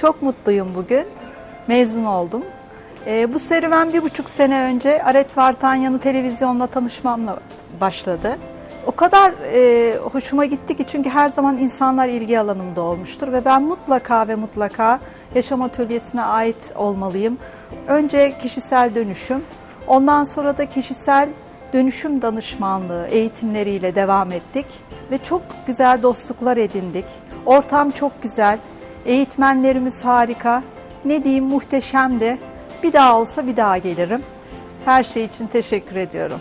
Çok mutluyum bugün. Mezun oldum. Ee, bu serüven bir buçuk sene önce Aret Vartanyan'ı televizyonla tanışmamla başladı. O kadar e, hoşuma gitti ki çünkü her zaman insanlar ilgi alanımda olmuştur ve ben mutlaka ve mutlaka yaşam atölyesine ait olmalıyım. Önce kişisel dönüşüm, ondan sonra da kişisel dönüşüm danışmanlığı eğitimleriyle devam ettik ve çok güzel dostluklar edindik. Ortam çok güzel, eğitmenlerimiz harika. Ne diyeyim muhteşemdi. Bir daha olsa bir daha gelirim. Her şey için teşekkür ediyorum.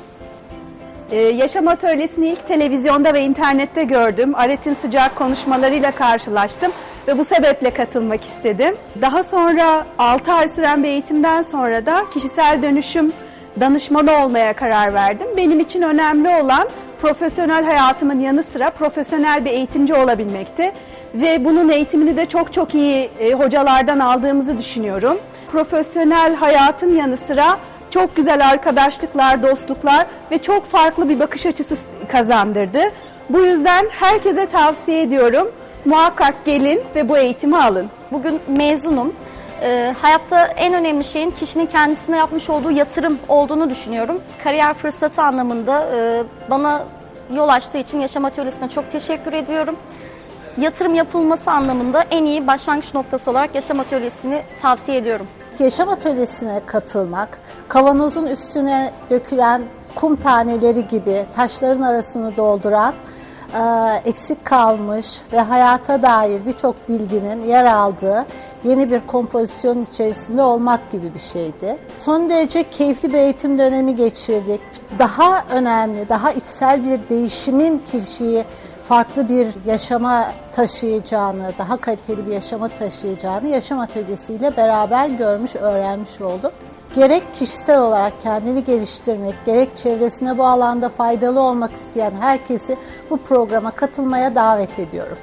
Ee, Yaşam Atölyesi'ni ilk televizyonda ve internette gördüm. Aret'in sıcak konuşmalarıyla karşılaştım ve bu sebeple katılmak istedim. Daha sonra 6 ay süren bir eğitimden sonra da kişisel dönüşüm danışmanı olmaya karar verdim. Benim için önemli olan profesyonel hayatımın yanı sıra profesyonel bir eğitimci olabilmekti. Ve bunun eğitimini de çok çok iyi e, hocalardan aldığımızı düşünüyorum. Profesyonel hayatın yanı sıra çok güzel arkadaşlıklar, dostluklar ve çok farklı bir bakış açısı kazandırdı. Bu yüzden herkese tavsiye ediyorum. Muhakkak gelin ve bu eğitimi alın. Bugün mezunum. Ee, hayatta en önemli şeyin kişinin kendisine yapmış olduğu yatırım olduğunu düşünüyorum. Kariyer fırsatı anlamında e, bana yol açtığı için Yaşam Atölyesi'ne çok teşekkür ediyorum. Yatırım yapılması anlamında en iyi başlangıç noktası olarak Yaşam Atölyesi'ni tavsiye ediyorum. Yaşam atölyesine katılmak, kavanozun üstüne dökülen kum taneleri gibi taşların arasını dolduran, e, eksik kalmış ve hayata dair birçok bilginin yer aldığı yeni bir kompozisyon içerisinde olmak gibi bir şeydi. Son derece keyifli bir eğitim dönemi geçirdik. Daha önemli, daha içsel bir değişimin kişiyi farklı bir yaşama taşıyacağını, daha kaliteli bir yaşama taşıyacağını yaşam atölyesiyle beraber görmüş, öğrenmiş oldum. Gerek kişisel olarak kendini geliştirmek, gerek çevresine bu alanda faydalı olmak isteyen herkesi bu programa katılmaya davet ediyorum.